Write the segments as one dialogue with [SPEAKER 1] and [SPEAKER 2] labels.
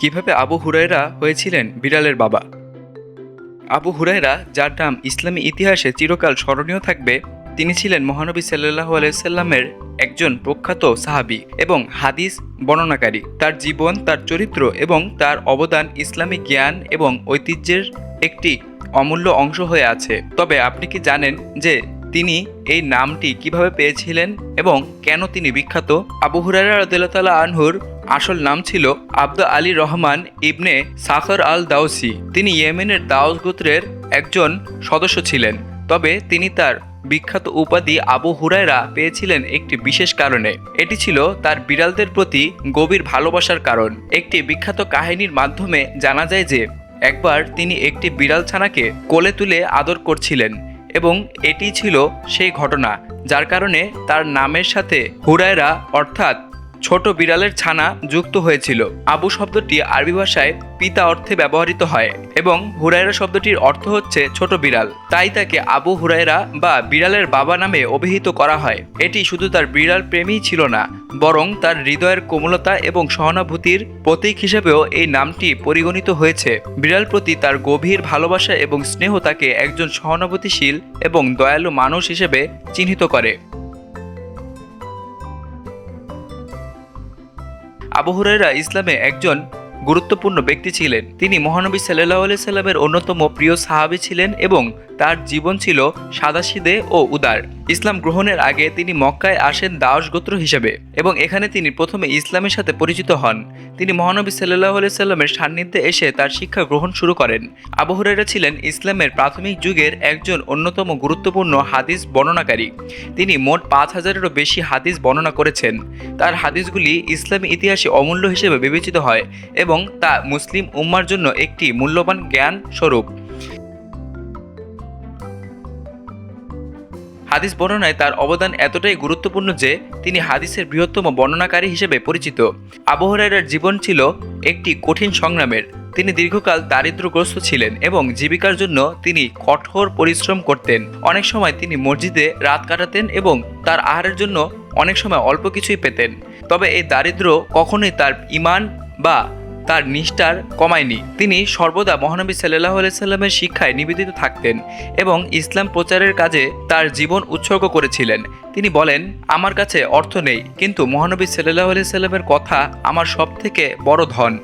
[SPEAKER 1] কীভাবে আবু হুরায়রা হয়েছিলেন বিড়ালের বাবা? আবু হুরায়রা, যার নাম ইসলামী ইতিহাসে চিরকাল স্মরণীয় থাকবে, তিনি ছিলেন মহানবী সাল্লাহ আলাইসাল্লামের একজন প্রখ্যাত সাহাবি এবং হাদিস বর্ণনাকারী। তার জীবন, তার চরিত্র এবং তার অবদান ইসলামী জ্ঞান এবং ঐতিহ্যের একটি অমূল্য অংশ হয়ে আছে। তবে আপনি কি জানেন যে তিনি এই নামটি কীভাবে পেয়েছিলেন এবং কেন তিনি বিখ্যাত? আবু হুরায়রা রদিল্লা আনহুর আসল নাম ছিল আব্দুল আলী রহমান ইবনে সাখর আল দাউসি তিনি ইয়েমেনের দাউস গোত্রের একজন সদস্য ছিলেন। তবে তিনি তার বিখ্যাত উপাধি আবু হুরায়রা পেয়েছিলেন একটি বিশেষ কারণে। এটি ছিল তার বিড়ালদের প্রতি গভীর ভালোবাসার কারণ। একটি বিখ্যাত কাহিনীর মাধ্যমে জানা যায় যে, একবার তিনি একটি বিড়াল ছানাকে কোলে তুলে আদর করছিলেন এবং এটি ছিল সেই ঘটনা, যার কারণে তার নামের সাথে হুরায়রা অর্থাৎ ছোট বিড়ালের ছানা যুক্ত হয়েছিল। আবু শব্দটি আরবি ভাষায় পিতা অর্থে ব্যবহৃত হয় এবং হুরায়রা শব্দটির অর্থ হচ্ছে ছোট বিড়াল। তাই তাকে আবু হুরায়রা বা বিড়ালের বাবা নামে অভিহিত করা হয়। এটি শুধু তার বিড়াল প্রেমই ছিল না, বরং তার হৃদয়ের কোমলতা এবং সহানুভূতির প্রতীক হিসেবেও এই নামটি পরিগণিত হয়েছে। বিড়াল প্রতি তার গভীর ভালোবাসা এবং স্নেহ তাকে একজন সহানুভূতিশীল এবং দয়ালু মানুষ হিসেবে চিহ্নিত করে। আবু হুরায়রা ইসলামে একজন গুরুত্বপূর্ণ ব্যক্তি ছিলেন। তিনি মহানবী সাল্লাহ আলি সাল্লামের অন্যতম প্রিয় সাহাবি ছিলেন এবং তার জীবন ছিল সাদাসিদে ও উদার। ইসলাম গ্রহণের আগে তিনি মক্কায় আসেন দাস গোত্র হিসেবে এবং এখানে তিনি প্রথমে ইসলামের সাথে পরিচিত হন। তিনি মহানবী সাল্লাহ আলি সাল্লামের সান্নিধ্যে এসে তার শিক্ষা গ্রহণ শুরু করেন। আবু হুরায়রা ছিলেন ইসলামের প্রাথমিক যুগের একজন অন্যতম গুরুত্বপূর্ণ হাদিস বর্ণনাকারী। তিনি মোট পাঁচ হাজারেরও বেশি হাদিস বর্ণনা করেছেন। তার হাদিসগুলি ইসলামী ইতিহাসে অমূল্য হিসেবে বিবেচিত হয় এবং তা মুসলিম উম্মার জন্য একটি মূল্যবান জ্ঞান স্বরূপ। হাদিস বর্ণনায় তার অবদান এতটাই গুরুত্বপূর্ণ যে তিনি হাদিসের বৃহত্তম বর্ণনাকারী হিসেবে পরিচিত। আবু হুরায়রার জীবন ছিল একটি কঠিন সংগ্রামের। তিনি দীর্ঘকাল দারিদ্র্যগ্রস্ত ছিলেন এবং জীবিকার জন্য তিনি কঠোর পরিশ্রম করতেন। অনেক সময় তিনি মসজিদে রাত কাটাতেন এবং তার আহারের জন্য অনেক সময় অল্প কিছুই পেতেন। তবে এই দারিদ্র্য কখনোই তার ইমান বা তার নিষ্ঠার কমায়নি। তিনি সর্বদা মহানবী সাল্লাহ সাল্লামের শিক্ষায় নিবেদিত থাকতেন এবং ইসলাম প্রচারের কাজে তার জীবন উৎসর্গ করেছিলেন। তিনি বলেন, আমার কাছে অর্থ নেই, কিন্তু মহানবী সাল্লাহ সাল্লামের কথা আমার সবথেকে বড় ধন।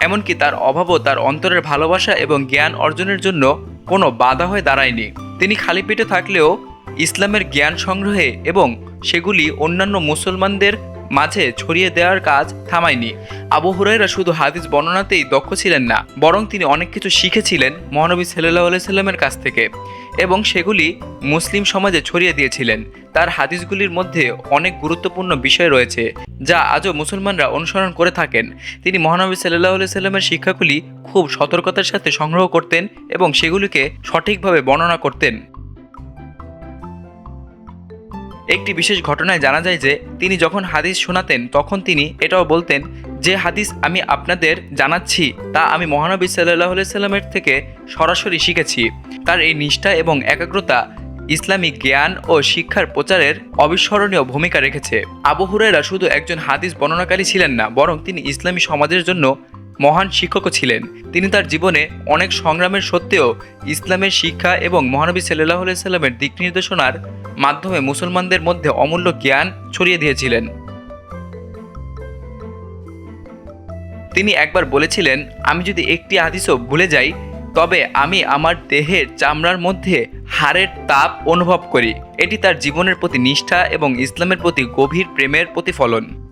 [SPEAKER 1] এমনকি তার অভাবও তার অন্তরের ভালোবাসা এবং জ্ঞান অর্জনের জন্য কোনো বাধা হয়ে দাঁড়ায়নি। তিনি খালি পেটে থাকলেও ইসলামের জ্ঞান সংগ্রহে এবং সেগুলি অন্যান্য মুসলমানদের মাঝে ছড়িয়ে দেওয়ার কাজ থামায়নি। আবু হুরাইরা শুধু হাদিস বর্ণনাতেই দক্ষ ছিলেন না, বরং তিনি অনেক কিছু শিখেছিলেন মহানবী সাল্লাহ সাল্লামের কাছ থেকে এবং সেগুলি মুসলিম সমাজে ছড়িয়ে দিয়েছিলেন। তার হাদিসগুলির মধ্যে অনেক গুরুত্বপূর্ণ বিষয় রয়েছে, যা আজও মুসলমানরা অনুসরণ করে থাকেন। তিনি মহানবী সাল্লাহ সাল্লামের শিক্ষাগুলি খুব সতর্কতার সাথে সংগ্রহ করতেন এবং সেগুলিকে সঠিকভাবে বর্ণনা করতেন। একটি বিশেষ ঘটনায় জানা যায় যে তিনি যখন হাদিস শোনাতেন, তখন তিনি এটাও বলতেন, যে হাদিস আমি আপনাদের জানাচ্ছি, তা আমি মহানবী সাল্লাহ সাল্লামের থেকে সরাসরি শিখেছি। তার এই নিষ্ঠা এবং একাগ্রতা ইসলামিক জ্ঞান ও শিক্ষার প্রচারের অবিস্মরণীয় ভূমিকা রেখেছে। আবু হুরায়রা শুধু একজন হাদিস বর্ণনাকারী ছিলেন না, বরং তিনি ইসলামী সমাজের জন্য মহান শিক্ষকও ছিলেন। তিনি তার জীবনে অনেক সংগ্রামের সত্ত্বেও ইসলামের শিক্ষা এবং মহানবী সাল্লাহ সাল্লামের দিক নির্দেশনার মাধ্যমে মুসলমানদের মধ্যে অমূল্য জ্ঞান ছড়িয়ে দিয়েছিলেন। তিনি একবার বলেছিলেন, আমি যদি একটি হাদিসও ভুলে যাই, তবে আমি আমার দেহের চামড়ার মধ্যে হাড়ের তাপ অনুভব করি। এটি তার জীবনের প্রতি নিষ্ঠা এবং ইসলামের প্রতি গভীর প্রেমের প্রতিফলন।